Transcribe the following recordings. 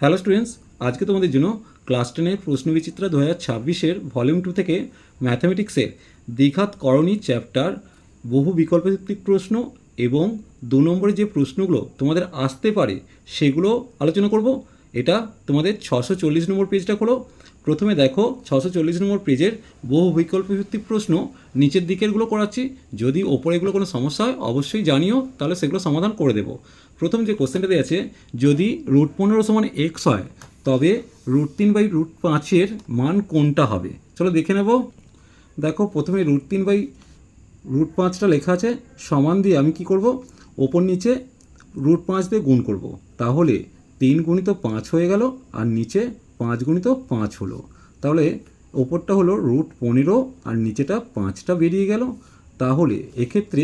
Hello students আজকে তোমাদের জন্য ক্লাস টেনের প্রশ্নবিচিত্রা দু হাজার ছাব্বিশের ভলিউম টু থেকে ম্যাথামেটিক্সের দীঘাত করণী চ্যাপ্টার বহু বিকল্পভিত্তিক প্রশ্ন এবং দু নম্বরে যে প্রশ্নগুলো তোমাদের আসতে পারে, সেগুলো আলোচনা করব। এটা তোমাদের ছশো চল্লিশ নম্বর পেজটা খোলো। প্রথমে দেখো ছশো চল্লিশ নম্বর পেজের বহু বিকল্পভিত্তিক প্রশ্ন, নিচের দিকেরগুলো করাচ্ছি। যদি ওপরেগুলো কোনো সমস্যা হয়, অবশ্যই জানিও, তাহলে সেগুলো সমাধান করে দেবো। প্রথম যে কোশ্চেনটা দেওয়া আছে, যদি রুট পনেরো সমান এক্স হয়, তবে রুট তিন বাই রুট পাঁচের মান কোনটা হবে? চলো দেখে নেব। দেখো, প্রথমে রুট তিন বাই রুট পাঁচটা লেখা আছে, সমান দিয়ে আমি কি করব? ওপর নিচে রুট পাঁচ দিয়ে গুণ করব। তাহলে তিন গুণিত পাঁচ হয়ে গেল, আর নিচে পাঁচ গুণিত পাঁচ হলো। তাহলে ওপরটা হলো রুট পনেরো আর নিচেটা পাঁচটা বেরিয়ে গেল। তাহলে এক্ষেত্রে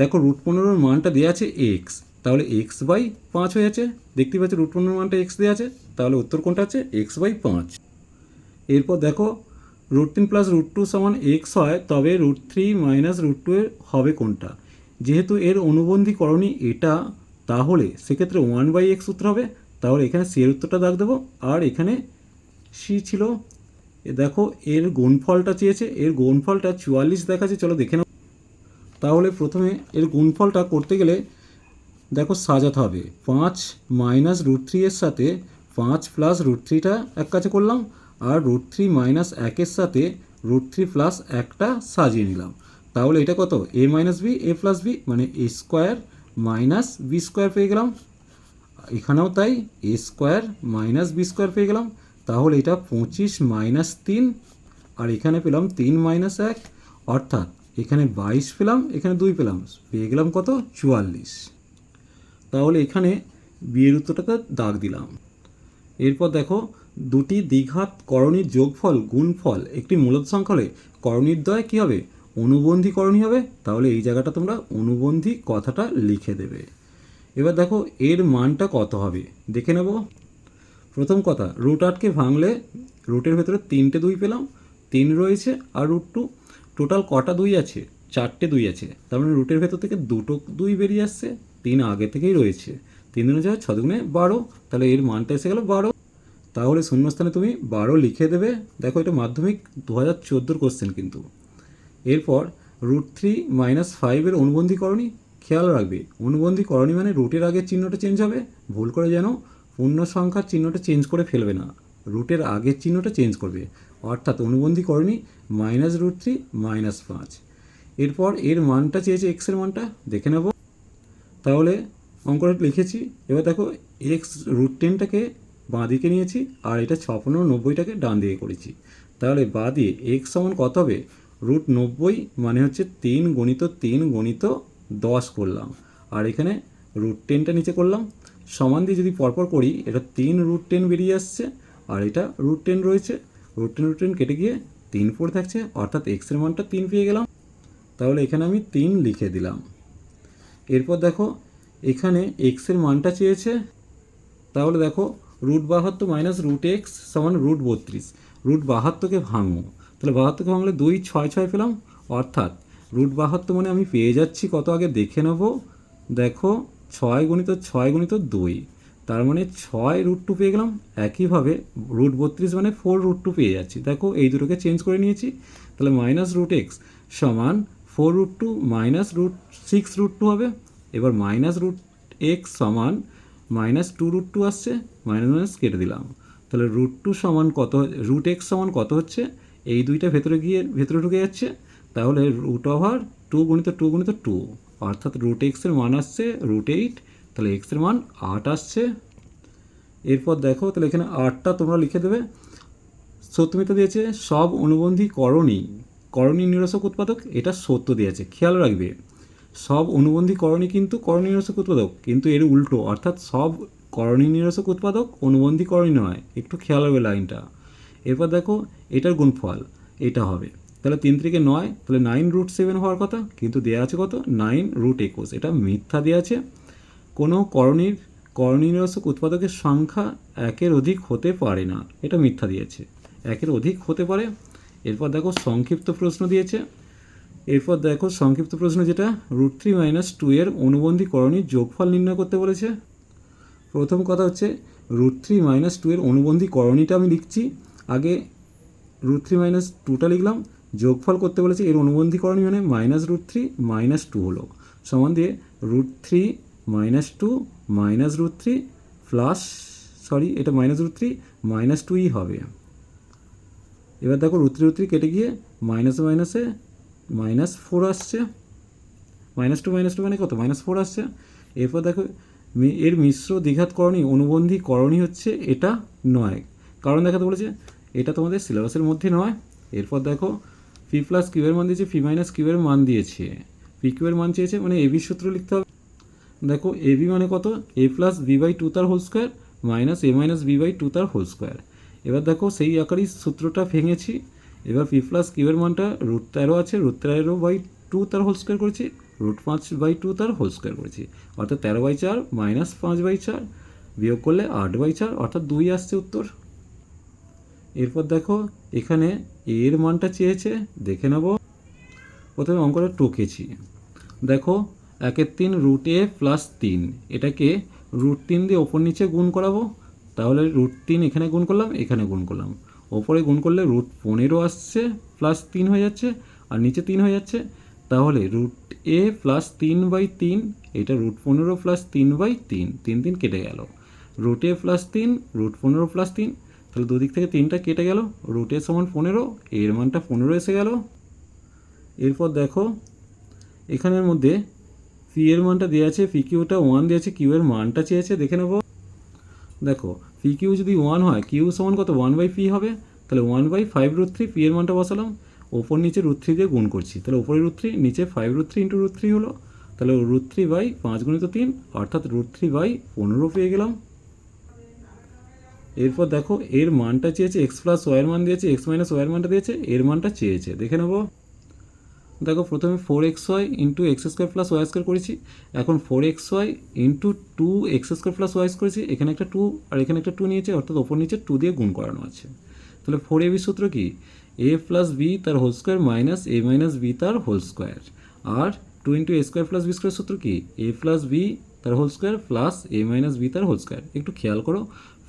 দেখো রুট পনেরোর মানটা দেওয়া আছে এক্স তাহলে এক্স বাই পাঁচ হয়ে আছে দেখতে পাচ্ছ রুট পনেরোর মানটা এক্স দেওয়া আছে। তাহলে উত্তর কোনটা আছে? এক্স বাই পাঁচ। এরপর দেখো রুট তিন প্লাস রুট টু সমান এক্স হয়, তবে root three minus root two এর হবে কোনটা? যেহেতু এর অনুবন্ধীকরণই এটা, তাহলে সেক্ষেত্রে ওয়ান বাই এক্স উত্তর হবে। তাহলে এখানে সি এর উত্তরটা দাগ দেবো, আর এখানে সি ছিল। দেখো, এর গুণফলটা চেয়েছে, এর গুণফলটা চুয়াল্লিশ দেখাচ্ছে, চলো দেখে নাও। তাহলে প্রথমে এর গুণফলটা করতে গেলে দেখো সাজাতে হবে। পাঁচ মাইনাস রুট থ্রি এর সাথে পাঁচ প্লাস রুট থ্রিটা এক কাছে করলাম, আর রুট থ্রি মাইনাস একের সাথে রুট থ্রি প্লাস একটা সাজিয়ে নিলাম। তাহলে এটা কত? A minus b, a plus b মানে a square minus b square পেয়ে গেলাম। এখানেও তাই a square minus b square পেয়ে গেলাম। তাহলে এটা পঁচিশ মাইনাস তিন, আর এখানে পেলাম তিন মাইনাস এক। অর্থাৎ এখানে বাইশ পেলাম, এখানে দুই পেলাম। পেয়ে গেলাম কত? চুয়াল্লিশ। তাহলে এখানে বিয়ের উত্তরটাকে দাগ দিলাম। এরপর দেখো, দুটি দ্বিঘাত করণীর যোগফল গুণফল একটি মূলত সংখ্যা হলে করণীর দ্বয় কী হবে? অনুবন্ধী করণী হবে। তাহলে এই জায়গাটা তোমরা অনুবন্ধী কথাটা লিখে দেবে। এবার দেখো এর মানটা কত হবে? দেখে নেব। প্রথম কথা রুট আটকে ভাঙলে রুটের ভেতরে তিনটে দুই পেলাম, তিন রয়েছে আর রুট টু টোটাল কটা দুই আছে? চারটে দুই আছে। তার মানে রুটের ভেতর থেকে দুটো দুই বেরিয়ে আসছে, তিন আগে থেকেই রয়েছে। তিন দিনে যায় ছ বারো, তাহলে এর মানটা এসে গেল বারো। তাহলে শূন্যস্থানে তুমি বারো লিখে দেবে। দেখো এটা মাধ্যমিক দু হাজার চোদ্দোর কোশ্চেন কিন্তু। এরপর রুট থ্রি মাইনাস ফাইভের অনুবন্ধীকরণী খেয়াল রাখবে। অনুবন্ধীকরণী মানে রুটের আগের চিহ্নটা চেঞ্জ হবে। ভুল করে যেন পূর্ণ সংখ্যার চিহ্নটা চেঞ্জ করে ফেলবে না। রুটের আগের চিহ্নটা চেঞ্জ করবে। অর্থাৎ অনুবন্ধীকরণী মাইনাস রুট থ্রি মাইনাস পাঁচ। এরপর এর মানটা চেয়েছে এক্সের মানটা, দেখে নেব। তাহলে অঙ্কটা লিখেছি। এবার দেখো এক্স রুট টেনটাকে বাঁ দিকে নিয়েছি, আর এটা ছাপান্ন নব্বইটাকে ডান দিকে করেছি। তাহলে বাঁ দিয়ে এক্স সমান কত হবে? রুট নব্বই মানে হচ্ছে তিন গণিত তিন গণিত দশ করলাম। আর এখানে রুট টেনটা নিচে করলাম। সমান দিয়ে যদি পরপর করি, এটা তিন রুট টেন বেরিয়ে আসছে। আর এটা রুট টেন রয়েছে। রুট টেন রুট টেন কেটে গিয়ে তিন পড়ে থাকছে। অর্থাৎ এক্সের মানটা তিন পেয়ে গেলাম। তাহলে এখানে আমি তিন লিখে দিলাম। এরপর দেখো, এখানে এক্সের মানটা চেয়েছে। তাহলে দেখো রুট বাহাত্তর মাইনাস রুট এক্স সমান রুট বত্রিশ। রুট বাহাত্তরকে ভাঙবো। তাহলে বাহাত্তরকে ভাঙলে দুই, ছয় ছয় পেলাম। অর্থাৎ রুট বাহাত্তর মানে আমি পেয়ে যাচ্ছি, কত আগে দেখে নেব? দেখো, ছয় গণিত ছয় গণিত দুই। তার মানে ছয় রুট টু পেয়ে গেলাম। একইভাবে রুট বত্রিশ মানে ফোর রুট টু পেয়ে যাচ্ছি। দেখো, এই দুটোকে চেঞ্জ করে নিয়েছি। তাহলে মাইনাস রুট এক্স সমান four root two minus root six root two হবে। এবার মাইনাস রুট এক্স সমান মাইনাস টু রুট টু আসছে মাইনাস মাইনাস কেটে দিলাম। তাহলে রুট টু সমান কত রুট এক্স সমান কত হচ্ছে? এই দুইটা ভেতরে গিয়ে, ভেতরে ঢুকে যাচ্ছে। তাহলে রুট ওভার টু গুণিত টু গুণিত টু অর্থাৎ রুট এক্সের মান আসছে রুট এইট তাহলে এক্সের মান আট আসছে। এরপর দেখো, তাহলে এখানে আটটা তোমরা লিখে দেবে। সত্যমিতা দিয়েছে, সব অনুবন্ধী করণী করণী নিরসক উৎপাদক, এটা সত্য দিয়েছে, খেয়াল রাখবে। সব অনুবন্ধী করণী কিন্তু করণী নিরসক উৎপাদক, কিন্তু এর উল্টো, অর্থাৎ সব করণী নিরসক উৎপাদক অনুবন্ধী করণী নয়। একটু খেয়াল রাখবে লাইনটা। এরপর দেখো, এটার গুণফল, এটা হবে। তাহলে তিন থেকে নয়, তাহলে নাইন রুট সেভেন হওয়ার কথা, কিন্তু দেওয়া আছে কত? নাইন রুট একুশ। এটা মিথ্যা দেওয়া আছে। কোনো করণীর করণী নিরসক উৎপাদকের সংখ্যা একের অধিক হতে পারে না। এটা মিথ্যা দিয়েছে। একের অধিক হতে পারে। এরপর দেখো সংক্ষিপ্ত প্রশ্ন দিয়েছে। এরপর দেখো সংক্ষিপ্ত প্রশ্ন যেটা রুট থ্রি মাইনাস টু এর অনুবন্ধী করণীর যোগফল নির্ণয় করতে বলেছে। প্রথম কথা হচ্ছে রুট থ্রি মাইনাস টু এর অনুবন্ধী করণীটা আমি লিখছি। আগে রুট থ্রি মাইনাস টুটা লিখলাম যোগফল করতে বলেছে এর অনুবন্ধী করণী মানে minus root three minus two হলো। সমান দিয়ে root three minus two minus root three plus sorry এটা মাইনাস রুট থ্রি মাইনাস টুই হবে। এবার দেখো রুট থ্রি কেটে গিয়ে মাইনাসে মাইনাসে মাইনাস ফোর আসছে। মাইনাস টু মাইনাস টু মানে কত? মাইনাস ফোর আসছে। এরপর দেখো এর মিশ্র দ্বিঘাত করণী অনুবন্ধী করণী হচ্ছে এটা নয়। কারণ দেখাতে বলেছে এটা তোমাদের সিলেবাসের মধ্যে নয়। এরপর দেখো পি প্লাস কিউয়ের মান দিয়েছে পি মাইনাস কিউয়ের মান দিয়েছে। পি কিউয়ের মান চেয়েছে মানে এবি সূত্র লিখতে হবে। দেখো এবি মানে কত? A plus b by two তার whole square minus a minus b by two তার হোল স্কোয়ার এবার দেখো, সেই আকারই সূত্রটা ভেঙেছি। এবার পি প্লাস কিউয়ের মানটা রুট তেরো আছে রুট তেরো বাই টু তার হোল স্কোয়ার করেছি রুট পাঁচ বাই টু তার হোল স্কোয়ার করেছি। অর্থাৎ তেরো বাই চার মাইনাস পাঁচ বাই চার বিয়োগ করলে আট বাই চার, অর্থাৎ দুই আসছে উত্তর। এরপর দেখো, এখানে এর মানটা চেয়েছে, দেখে নেব। প্রথমে অঙ্কটা টুকেছি। দেখো, একের তিন রুট এ প্লাস তিন। এটাকে রুট তিন দিয়ে ওপর নিচে গুণ করাবো। তাহলে রুট তিন এখানে গুণ করলাম, এখানে গুণ করলাম। ওপরে গুণ করলে রুট পনেরো আসছে প্লাস তিন হয়ে যাচ্ছে, আর নিচে তিন হয়ে যাচ্ছে। তাহলে রুট এ প্লাস তিন বাই তিন, এটা রুট পনেরো প্লাস তিন বাই তিন। তিন তিন কেটে গেল। রুট এ প্লাস তিন রুট পনেরো প্লাস তিন তাহলে দুদিক থেকে তিনটা কেটে গেল। রুটের সমান পনেরো এর মানটা পনেরো এসে গেল। এরপর দেখো, এখানের মধ্যে পি এর মানটা দেওয়া আছে পি কিউটা ওয়ান দিয়েছে কিউ এর মানটা চেয়েছে দেখে নেব। দেখো পি কিউ যদি ওয়ান হয় কিউ সমান কত? ওয়ান বাই পি হবে। তাহলে one by five root three p এর মানটা বসালাম। ওপর নিচে রুট থ্রি দিয়ে গুণ করছি। তাহলে ওপরে রুট থ্রি নিচে five root three into root three হলো। তাহলে রুট থ্রি বাই পাঁচ গুণিত তিন, অর্থাৎ রুট থ্রি বাই পনেরো পেয়ে গেলাম। এরপর দেখো, এর মানটা চেয়েছে এক্স প্লাস ওয়াইয়ের মান দিয়েছে এক্স মাইনাস ওয়াইয়ের মানটা দিয়েছে, এর মানটা চেয়েছে। দেখে নেব। দেখো, প্রথমে four x y into x square plus y square করেছি। এখন four x y into two x square plus y করেছি। এখানে একটা টু আর এখানে একটা টু নিয়েছে, অর্থাৎ ওপর নিচে টু দিয়ে গুণ করানো আছে। তাহলে ফোর এ বি সূত্র কি? এ প্লাস বি তার whole square minus a minus b তার whole square R two into a square plus b square সূত্র কি? এ প্লাস বি তার whole square plus a minus b তার হোল স্কোয়ার একটু খেয়াল করো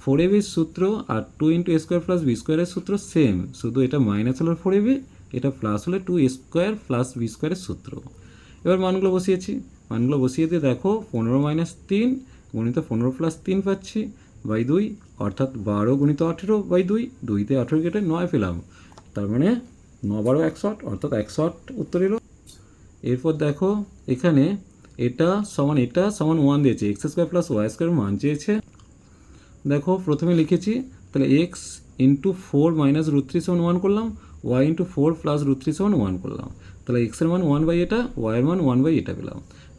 ফোর এ সূত্র আর two into a square plus b স্কোয়ারের সূত্র সেম শুধু এটা মাইনাস হলো ফোর এ, এটা প্লাস হলে টু স্কোয়ার প্লাস বি স্কোয়ারের সূত্র। এবার মানগুলো বসিয়েছি। মানগুলো বসিয়ে দিয়ে দেখো, পনেরো মাইনাস তিন গণিত পনেরো প্লাস তিন পাচ্ছি বাই দুই, অর্থাৎ বারো গণিত আঠেরো বাই দুই, দুইতে আঠেরো কেটে নয় পেলাম। তার মানে ন বারো একশো আট অর্থাৎ একশো আট উত্তর এলো। এরপর দেখো, এখানে এটা সমান এটা সমান ওয়ান দিয়েছে x square plus y square মান চেয়েছে। দেখো, প্রথমে লিখেছি, তাহলে x into four minus root three seven one করলাম y into four plus root three seven one করলাম। তাহলে এক্সের মান ওয়ান বাই এটা ওয়াইয়ের মান ওয়ান বাই এটা পেলাম।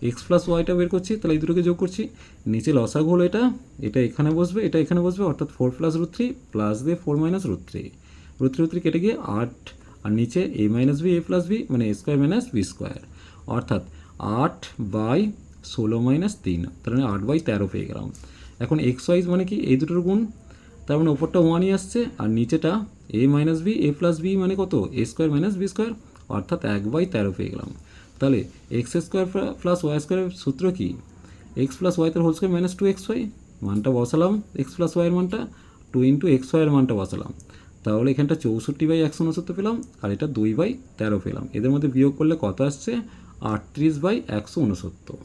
এক্স প্লাস ওয়াইটা বের করছি, তাহলে এই দুটোকে যোগ করছি। নিচে লসাগ হলো এটা এটা এখানে বসবে, এটা এখানে বসবে, অর্থাৎ four plus root three plus দিয়ে four minus root three root three root three কেটে গিয়ে আট, আর নিচে a minus b a plus b মানে a square minus b square অর্থাৎ আট বাই ষোলো মাইনাস তিন, তার মানে আট বাই তেরো পেয়ে গেলাম। এখন এক্স ওয়াইজ মানে কি? এই দুটোর গুণ। তার মানে ওপরটা ওয়ানই আসছে আর নিচেটা a minus b a plus b মানে কত? A square minus b square অর্থাৎ এক বাই তেরো পেয়ে গেলাম। তাহলে এক্স স্কোয়ার প্লাস ওয়াই স্কোয়ারের সূত্র কি? এক্স প্লাস ওয়াই তার whole square minus two x y মানটা বসালাম এক্স প্লাস ওয়াইয়ের মানটা টু ইন্টু এক্স ওয়াইয়ের মানটা বসালাম। তাহলে এখানটা চৌষট্টি বাই একশো উনসত্তর পেলাম আর এটা দুই বাই তেরো পেলাম। এদের মধ্যে বিয়োগ করলে কত আসছে? আটত্রিশ বাই একশো উনসত্তর।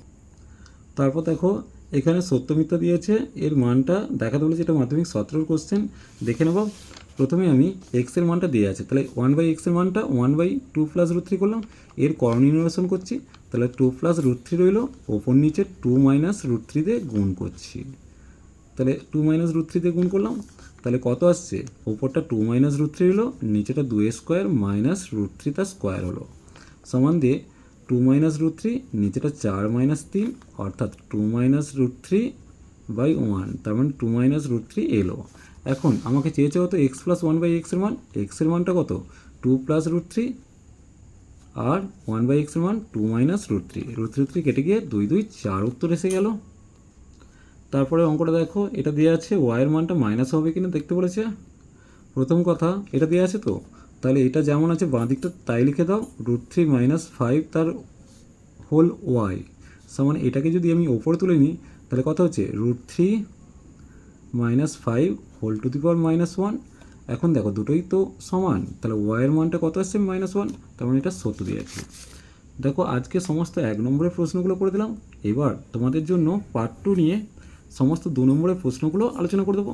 তারপর দেখো এখানে সত্যমিথ্যা দিয়েছে, এর মানটা দেখাতে বলেছে এটা মাধ্যমিক সতেরোর কোশ্চেন দেখে নেব। প্রথমে আমি এক্সের মানটা দিয়ে আছে, তাহলে ওয়ান বাই এক্সের মানটা one by two plus root three করলাম, এর করণীয় করছি, তাহলে টু প্লাস রুট থ্রি রইল, ওপর নিচে টু মাইনাস রুট থ্রি দিয়ে গুণ করছি। তাহলে টু মাইনাস রুট থ্রি দিয়ে গুণ করলাম, তাহলে কত আসছে? ওপরটা টু মাইনাস রুট থ্রি হলো নিচেটা দুই স্কোয়ার মাইনাস রুট থ্রি তার স্কোয়ার হলো। সমান দিয়ে টু মাইনাস রুট থ্রি নিচেটা চার মাইনাস তিন, অর্থাৎ two minus root three by one তার মানে টু মাইনাস রুট থ্রি এলো এখন আমাকে চেয়েছে কত? এক্স প্লাস ওয়ান বাই এক্সের মান। এক্সের মানটা কত? টু প্লাস রুট থ্রি আর ওয়ান বাই এক্সের মান two minus root three root three three কেটে গিয়ে দুই দুই চার উত্তর এসে গেল। তারপরে অঙ্কটা দেখো, এটা দেওয়া আছে ওয়াইয়ের মানটা মাইনাস হবে কিনা দেখতে বলেছে। প্রথম কথা, এটা দেওয়া আছে তো? তাহলে এটা যেমন আছে, বাঁ দিকটা তাই লিখে দাও root three minus five whole y Y সমান এটাকে যদি আমি ওপরে তুলে নিই, তাহলে কথা হচ্ছে? Root three minus five whole to the power minus one এখন দেখো, দুটোই তো সমান। তাহলে ওয়াইয়ের মানটা কত আসছে? মাইনাস ওয়ান তার মানে এটা সত্য দিয়ে আছে দেখো, আজকে সমস্ত এক নম্বরের প্রশ্নগুলো করে দিলাম। এবার তোমাদের জন্য পার্ট টু নিয়ে সমস্ত দু নম্বরের প্রশ্নগুলো আলোচনা করে দেবো।